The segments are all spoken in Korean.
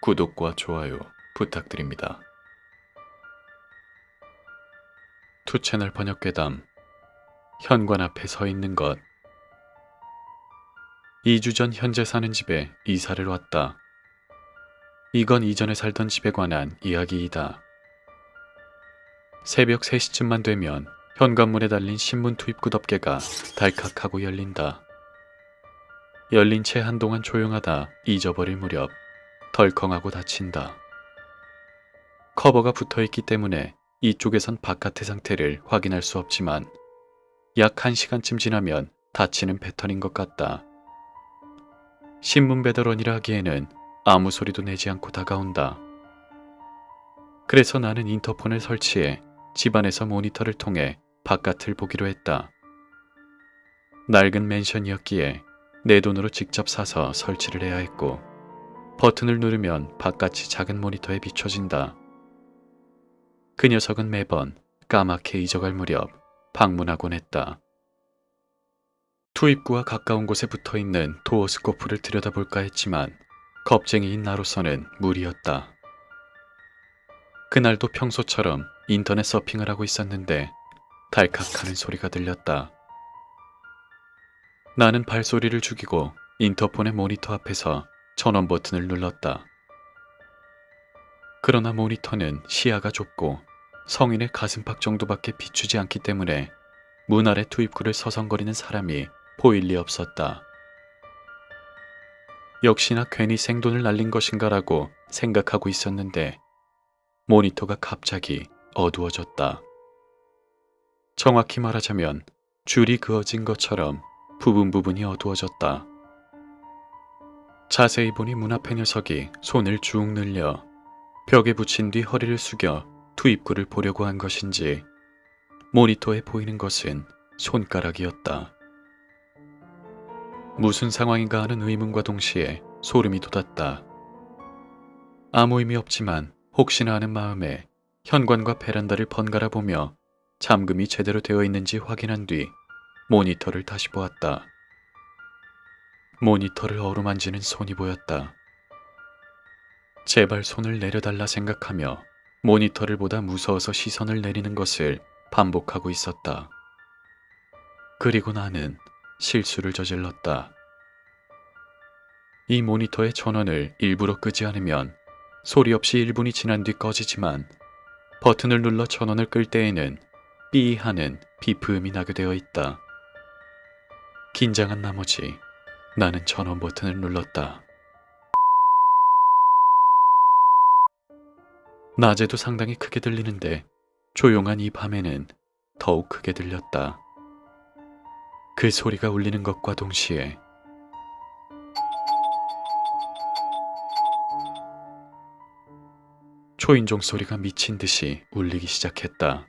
구독과 좋아요 부탁드립니다. 투채널 번역괴담 현관 앞에 서 있는 것 2주 전 현재 사는 집에 이사를 왔다. 이건 이전에 살던 집에 관한 이야기이다. 새벽 3시쯤만 되면 현관문에 달린 신문 투입 구 덮개가 달칵하고 열린다. 열린 채 한동안 조용하다 잊어버릴 무렵 덜컹하고 닫힌다. 커버가 붙어 있기 때문에 이쪽에선 바깥의 상태를 확인할 수 없지만 약 1시간쯤 지나면 닫히는 패턴인 것 같다. 신문 배달원이라 하기에는 아무 소리도 내지 않고 다가온다. 그래서 나는 인터폰을 설치해 집안에서 모니터를 통해 바깥을 보기로 했다. 낡은 맨션이었기에 내 돈으로 직접 사서 설치를 해야 했고 버튼을 누르면 바깥이 작은 모니터에 비춰진다. 그 녀석은 매번 까맣게 잊어갈 무렵 방문하곤 했다. 투입구와 가까운 곳에 붙어 있는 도어 스코프를 들여다볼까 했지만 겁쟁이인 나로서는 무리였다. 그날도 평소처럼 인터넷 서핑을 하고 있었는데 달칵하는 소리가 들렸다. 나는 발소리를 죽이고 인터폰의 모니터 앞에서 전원 버튼을 눌렀다. 그러나 모니터는 시야가 좁고 성인의 가슴팍 정도밖에 비추지 않기 때문에 문 아래 투입구를 서성거리는 사람이 보일 리 없었다. 역시나 괜히 생돈을 날린 것인가라고 생각하고 있었는데 모니터가 갑자기 어두워졌다. 정확히 말하자면 줄이 그어진 것처럼 부분 부분이 어두워졌다. 자세히 보니 문 앞의 녀석이 손을 쭉 늘려 벽에 붙인 뒤 허리를 숙여 투입구를 보려고 한 것인지 모니터에 보이는 것은 손가락이었다. 무슨 상황인가 하는 의문과 동시에 소름이 돋았다. 아무 의미 없지만 혹시나 하는 마음에 현관과 베란다를 번갈아 보며 잠금이 제대로 되어 있는지 확인한 뒤 모니터를 다시 보았다. 모니터를 어루만지는 손이 보였다. 제발 손을 내려달라 생각하며 모니터를 보다 무서워서 시선을 내리는 것을 반복하고 있었다. 그리고 나는 실수를 저질렀다. 이 모니터의 전원을 일부러 끄지 않으면 소리 없이 1분이 지난 뒤 꺼지지만 버튼을 눌러 전원을 끌 때에는 삐 하는 비프음이 나게 되어 있다. 긴장한 나머지 나는 전원 버튼을 눌렀다. 낮에도 상당히 크게 들리는데 조용한 이 밤에는 더욱 크게 들렸다. 그 소리가 울리는 것과 동시에 초인종 소리가 미친 듯이 울리기 시작했다.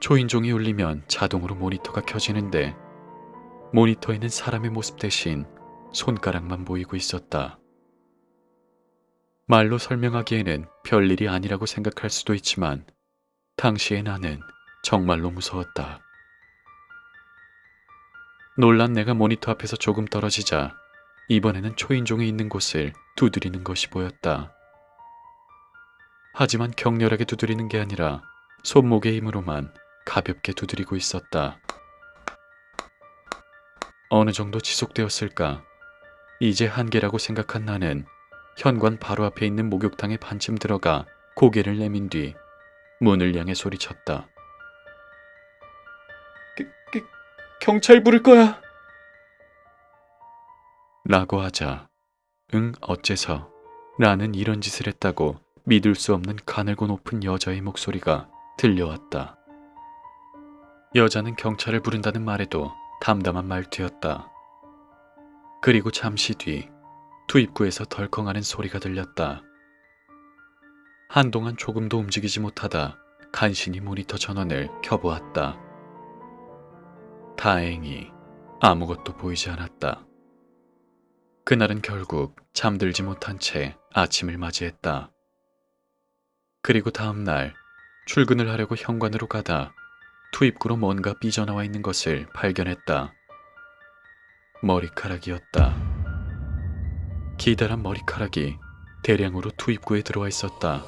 초인종이 울리면 자동으로 모니터가 켜지는데 모니터에는 사람의 모습 대신 손가락만 보이고 있었다. 말로 설명하기에는 별일이 아니라고 생각할 수도 있지만 당시의 나는 정말로 무서웠다. 놀란 내가 모니터 앞에서 조금 떨어지자 이번에는 초인종이 있는 곳을 두드리는 것이 보였다. 하지만 격렬하게 두드리는 게 아니라 손목의 힘으로만 가볍게 두드리고 있었다. 어느 정도 지속되었을까? 이제 한계라고 생각한 나는 현관 바로 앞에 있는 목욕탕에 반쯤 들어가 고개를 내민 뒤 문을 향해 소리쳤다. 그, 그, 경찰 부를 거야! 라고 하자, 응, 어째서? 나는 이런 짓을 했다고 믿을 수 없는 가늘고 높은 여자의 목소리가 들려왔다. 여자는 경찰을 부른다는 말에도 담담한 말투였다. 그리고 잠시 뒤 투입구에서 덜컹하는 소리가 들렸다. 한동안 조금도 움직이지 못하다 간신히 모니터 전원을 켜보았다. 다행히 아무것도 보이지 않았다. 그날은 결국 잠들지 못한 채 아침을 맞이했다. 그리고 다음 날 출근을 하려고 현관으로 가다 투입구로 뭔가 삐져나와 있는 것을 발견했다. 머리카락이었다. 기다란 머리카락이 대량으로 투입구에 들어와 있었다.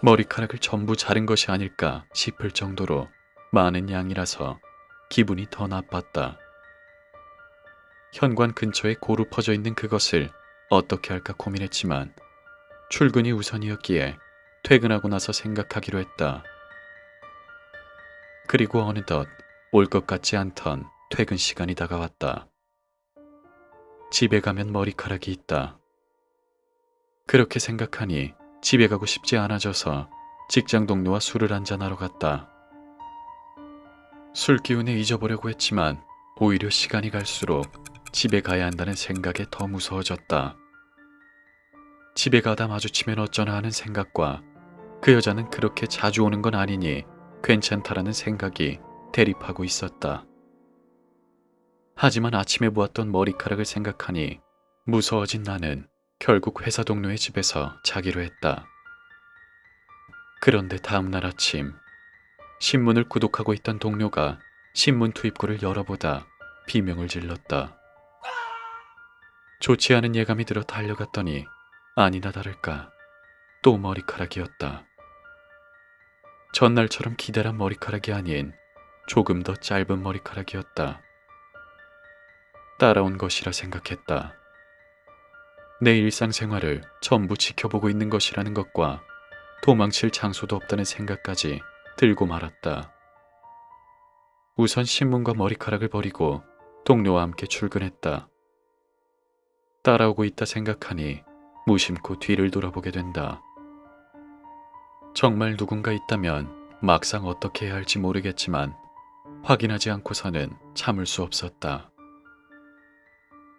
머리카락을 전부 자른 것이 아닐까 싶을 정도로 많은 양이라서 기분이 더 나빴다. 현관 근처에 고루 퍼져 있는 그것을 어떻게 할까 고민했지만 출근이 우선이었기에 퇴근하고 나서 생각하기로 했다. 그리고 어느덧 올 것 같지 않던 퇴근 시간이 다가왔다. 집에 가면 머리카락이 있다. 그렇게 생각하니 집에 가고 싶지 않아져서 직장 동료와 술을 한잔하러 갔다. 술 기운에 잊어보려고 했지만 오히려 시간이 갈수록 집에 가야 한다는 생각에 더 무서워졌다. 집에 가다 마주치면 어쩌나 하는 생각과 그 여자는 그렇게 자주 오는 건 아니니 괜찮다라는 생각이 대립하고 있었다. 하지만 아침에 보았던 머리카락을 생각하니 무서워진 나는 결국 회사 동료의 집에서 자기로 했다. 그런데 다음날 아침 신문을 구독하고 있던 동료가 신문 투입구를 열어보다 비명을 질렀다. 좋지 않은 예감이 들어 달려갔더니 아니나 다를까 또 머리카락이었다. 전날처럼 기다란 머리카락이 아닌 조금 더 짧은 머리카락이었다. 따라온 것이라 생각했다. 내 일상생활을 전부 지켜보고 있는 것이라는 것과 도망칠 장소도 없다는 생각까지 들고 말았다. 우선 신문과 머리카락을 버리고 동료와 함께 출근했다. 따라오고 있다 생각하니 무심코 뒤를 돌아보게 된다. 정말 누군가 있다면 막상 어떻게 해야 할지 모르겠지만 확인하지 않고서는 참을 수 없었다.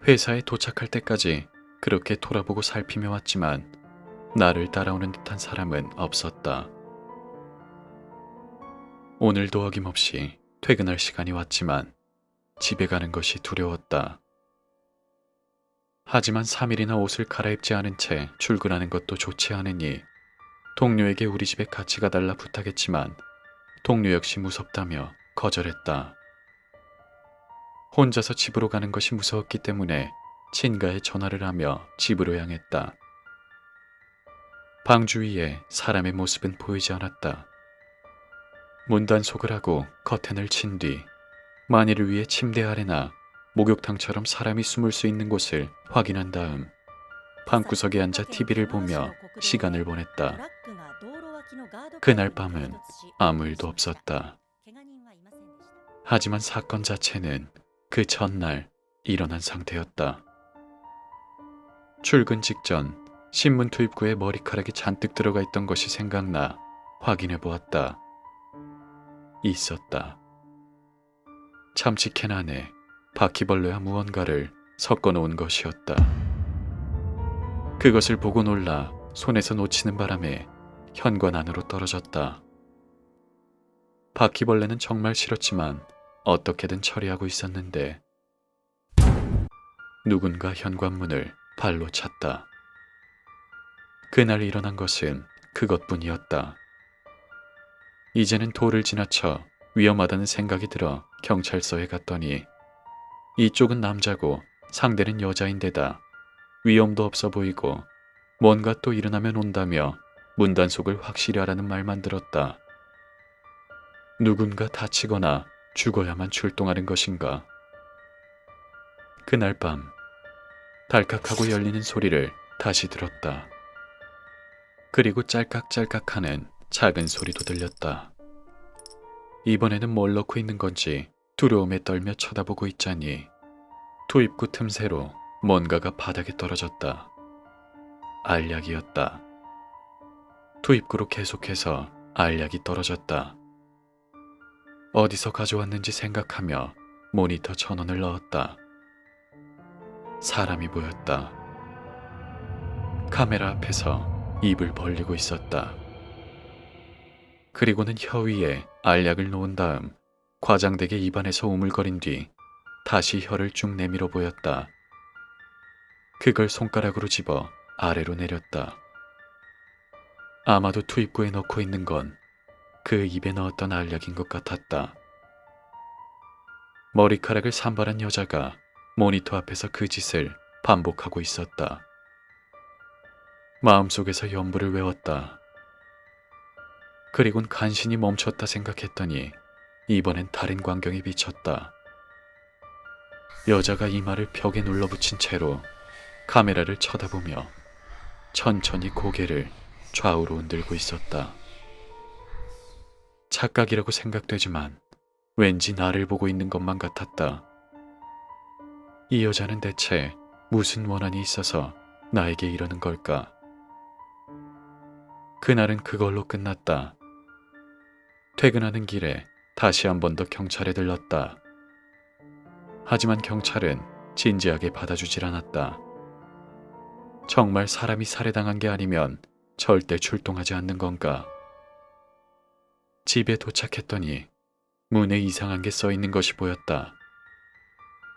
회사에 도착할 때까지 그렇게 돌아보고 살피며 왔지만 나를 따라오는 듯한 사람은 없었다. 오늘도 어김없이 퇴근할 시간이 왔지만 집에 가는 것이 두려웠다. 하지만 3일이나 옷을 갈아입지 않은 채 출근하는 것도 좋지 않으니 동료에게 우리 집에 같이 가달라 부탁했지만 동료 역시 무섭다며 거절했다. 혼자서 집으로 가는 것이 무서웠기 때문에 친가에 전화를 하며 집으로 향했다. 방 주위에 사람의 모습은 보이지 않았다. 문단속을 하고 커튼을 친 뒤 만일을 위해 침대 아래나 목욕탕처럼 사람이 숨을 수 있는 곳을 확인한 다음 방구석에 앉아 TV를 보며 시간을 보냈다. 그날 밤은 아무 일도 없었다. 하지만 사건 자체는 그 전날 일어난 상태였다. 출근 직전 신문 투입구에 머리카락이 잔뜩 들어가 있던 것이 생각나 확인해 보았다. 있었다. 참치캔 안에 바퀴벌레와 무언가를 섞어 놓은 것이었다. 그것을 보고 놀라 손에서 놓치는 바람에 현관 안으로 떨어졌다. 바퀴벌레는 정말 싫었지만 어떻게든 처리하고 있었는데 누군가 현관문을 발로 찼다. 그날 일어난 것은 그것뿐이었다. 이제는 도를 지나쳐 위험하다는 생각이 들어 경찰서에 갔더니 이쪽은 남자고 상대는 여자인데다 위험도 없어 보이고 뭔가 또 일어나면 온다며 문단속을 확실히 하라는 말만 들었다. 누군가 다치거나 죽어야만 출동하는 것인가? 그날 밤 달칵하고 열리는 소리를 다시 들었다. 그리고 짤깍짤깍하는 작은 소리도 들렸다. 이번에는 뭘 넣고 있는 건지 두려움에 떨며 쳐다보고 있자니 투입구 틈새로 뭔가가 바닥에 떨어졌다. 알약이었다. 투입구로 계속해서 알약이 떨어졌다. 어디서 가져왔는지 생각하며 모니터 전원을 넣었다. 사람이 보였다. 카메라 앞에서 입을 벌리고 있었다. 그리고는 혀 위에 알약을 놓은 다음 과장되게 입안에서 우물거린 뒤 다시 혀를 쭉 내밀어 보였다. 그걸 손가락으로 집어 아래로 내렸다. 아마도 투입구에 넣고 있는 건 그 입에 넣었던 알약인 것 같았다. 머리카락을 산발한 여자가 모니터 앞에서 그 짓을 반복하고 있었다. 마음속에서 연부를 외웠다. 그리곤 간신히 멈췄다 생각했더니 이번엔 다른 광경이 비쳤다. 여자가 이마를 벽에 눌러붙인 채로 카메라를 쳐다보며 천천히 고개를 좌우로 흔들고 있었다. 착각이라고 생각되지만 왠지 나를 보고 있는 것만 같았다. 이 여자는 대체 무슨 원한이 있어서 나에게 이러는 걸까? 그날은 그걸로 끝났다. 퇴근하는 길에 다시 한 번 더 경찰에 들렀다. 하지만 경찰은 진지하게 받아주질 않았다. 정말 사람이 살해당한 게 아니면 절대 출동하지 않는 건가? 집에 도착했더니 문에 이상한 게 써 있는 것이 보였다.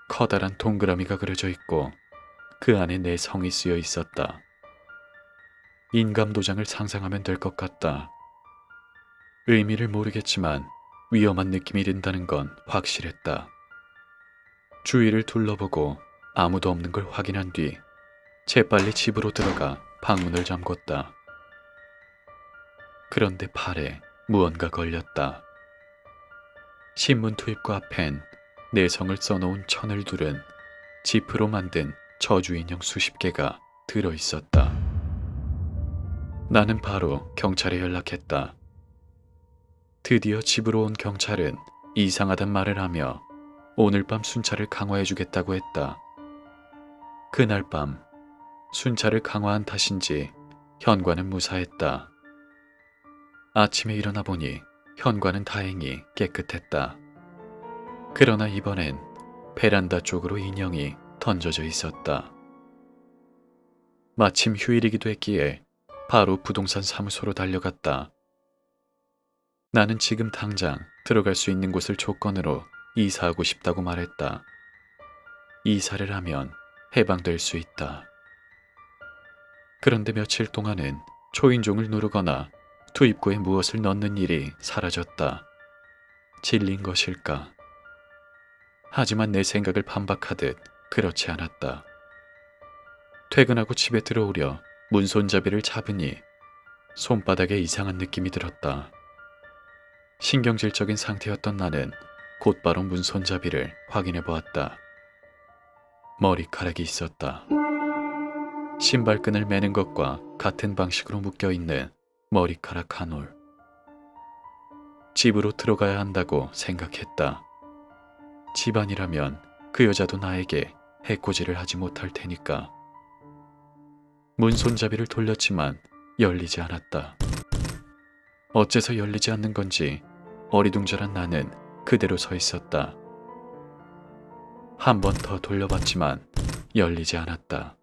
커다란 동그라미가 그려져 있고 그 안에 내 성이 쓰여 있었다. 인감 도장을 상상하면 될 것 같다. 의미를 모르겠지만 위험한 느낌이 든다는 건 확실했다. 주위를 둘러보고 아무도 없는 걸 확인한 뒤 재빨리 집으로 들어가 방문을 잠궜다. 그런데 팔에 무언가 걸렸다. 신문 투입구 앞엔 내성을 써놓은 천을 두른 지프로 만든 저주 인형 수십 개가 들어 있었다. 나는 바로 경찰에 연락했다. 드디어 집으로 온 경찰은 이상하단 말을 하며 오늘 밤 순찰을 강화해 주겠다고 했다. 그날 밤 순찰을 강화한 탓인지 현관은 무사했다. 아침에 일어나 보니 현관은 다행히 깨끗했다. 그러나 이번엔 베란다 쪽으로 인형이 던져져 있었다. 마침 휴일이기도 했기에 바로 부동산 사무소로 달려갔다. 나는 지금 당장 들어갈 수 있는 곳을 조건으로 이사하고 싶다고 말했다. 이사를 하면 해방될 수 있다. 그런데 며칠 동안은 초인종을 누르거나 투입구에 무엇을 넣는 일이 사라졌다. 질린 것일까? 하지만 내 생각을 반박하듯 그렇지 않았다. 퇴근하고 집에 들어오려 문손잡이를 잡으니 손바닥에 이상한 느낌이 들었다. 신경질적인 상태였던 나는 곧바로 문손잡이를 확인해 보았다. 머리카락이 있었다. 신발끈을 매는 것과 같은 방식으로 묶여 있는 머리카락 한 올. 집으로 들어가야 한다고 생각했다. 집안이라면 그 여자도 나에게 해코지를 하지 못할 테니까. 문손잡이를 돌렸지만 열리지 않았다. 어째서 열리지 않는 건지 어리둥절한 나는 그대로 서 있었다. 한 번 더 돌려봤지만 열리지 않았다.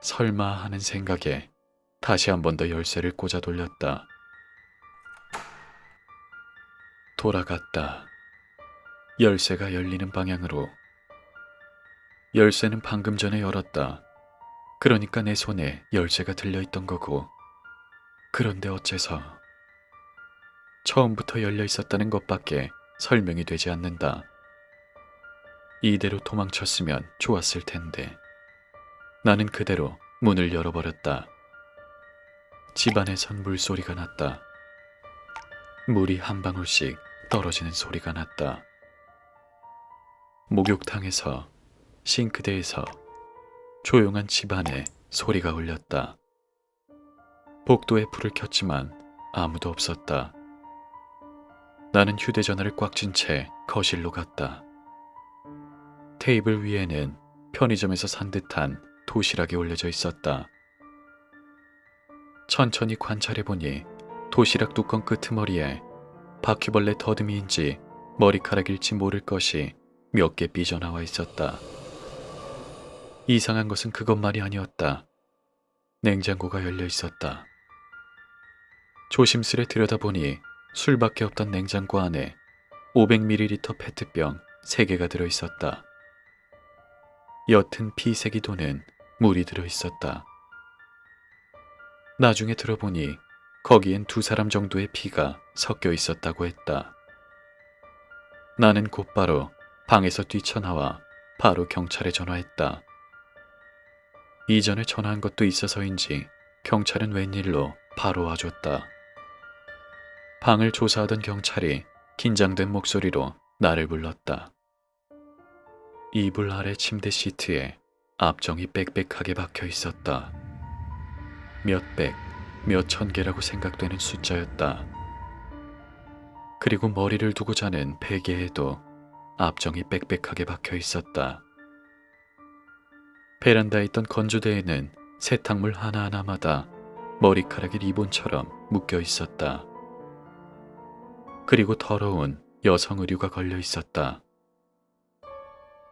설마 하는 생각에 다시 한 번 더 열쇠를 꽂아 돌렸다. 돌아갔다. 열쇠가 열리는 방향으로. 열쇠는 방금 전에 열었다. 그러니까 내 손에 열쇠가 들려있던 거고. 그런데 어째서 처음부터 열려 있었다는 것밖에 설명이 되지 않는다. 이대로 도망쳤으면 좋았을 텐데. 나는 그대로 문을 열어버렸다. 집안에선 물소리가 났다. 물이 한 방울씩 떨어지는 소리가 났다. 목욕탕에서, 싱크대에서 조용한 집안에 소리가 울렸다. 복도에 불을 켰지만 아무도 없었다. 나는 휴대전화를 꽉 쥔 채 거실로 갔다. 테이블 위에는 편의점에서 산 듯한 도시락이 올려져 있었다. 천천히 관찰해 보니 도시락 뚜껑 끄트머리에 바퀴벌레 더듬이인지 머리카락일지 모를 것이 몇 개 삐져나와 있었다. 이상한 것은 그것만이 아니었다. 냉장고가 열려 있었다. 조심스레 들여다보니 술밖에 없던 냉장고 안에 500ml 페트병 3개가 들어 있었다. 옅은 피색이 도는 물이 들어 있었다. 나중에 들어보니 거기엔 두 사람 정도의 피가 섞여 있었다고 했다. 나는 곧바로 방에서 뛰쳐나와 바로 경찰에 전화했다. 이전에 전화한 것도 있어서인지 경찰은 웬일로 바로 와줬다. 방을 조사하던 경찰이 긴장된 목소리로 나를 불렀다. 이불 아래 침대 시트에 압정이 빽빽하게 박혀 있었다. 몇백, 몇천 개라고 생각되는 숫자였다. 그리고 머리를 두고 자는 베개에도 압정이 빽빽하게 박혀 있었다. 베란다에 있던 건조대에는 세탁물 하나하나마다 머리카락이 리본처럼 묶여 있었다. 그리고 더러운 여성 의류가 걸려 있었다.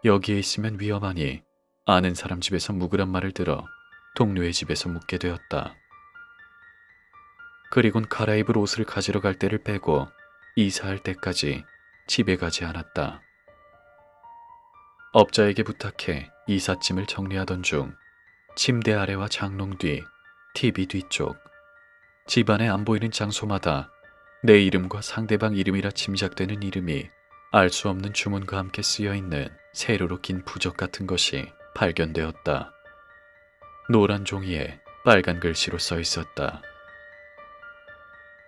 여기에 있으면 위험하니 아는 사람 집에서 묵으란 말을 들어 동료의 집에서 묵게 되었다. 그리곤 갈아입을 옷을 가지러 갈 때를 빼고 이사할 때까지 집에 가지 않았다. 업자에게 부탁해 이삿짐을 정리하던 중 침대 아래와 장롱 뒤, TV 뒤쪽, 집안에 안 보이는 장소마다 내 이름과 상대방 이름이라 짐작되는 이름이 알 수 없는 주문과 함께 쓰여 있는 세로로 긴 부적 같은 것이 발견되었다. 노란 종이에 빨간 글씨로 써 있었다.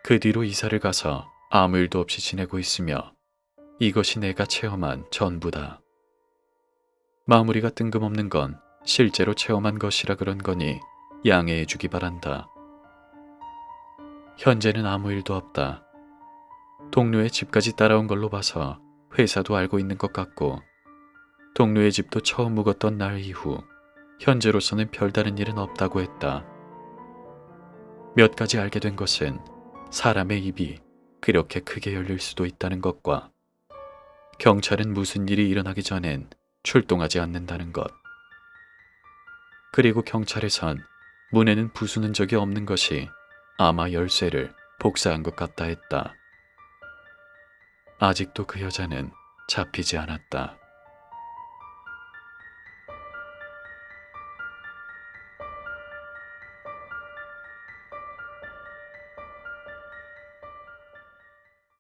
그 뒤로 이사를 가서 아무 일도 없이 지내고 있으며 이것이 내가 체험한 전부다. 마무리가 뜬금없는 건 실제로 체험한 것이라 그런 거니 양해해 주기 바란다. 현재는 아무 일도 없다. 동료의 집까지 따라온 걸로 봐서 회사도 알고 있는 것 같고 동료의 집도 처음 묵었던 날 이후 현재로서는 별다른 일은 없다고 했다. 몇 가지 알게 된 것은 사람의 입이 그렇게 크게 열릴 수도 있다는 것과 경찰은 무슨 일이 일어나기 전엔 출동하지 않는다는 것. 그리고 경찰에선 문에는 부수는 적이 없는 것이 아마 열쇠를 복사한 것 같다 했다. 아직도 그 여자는 잡히지 않았다.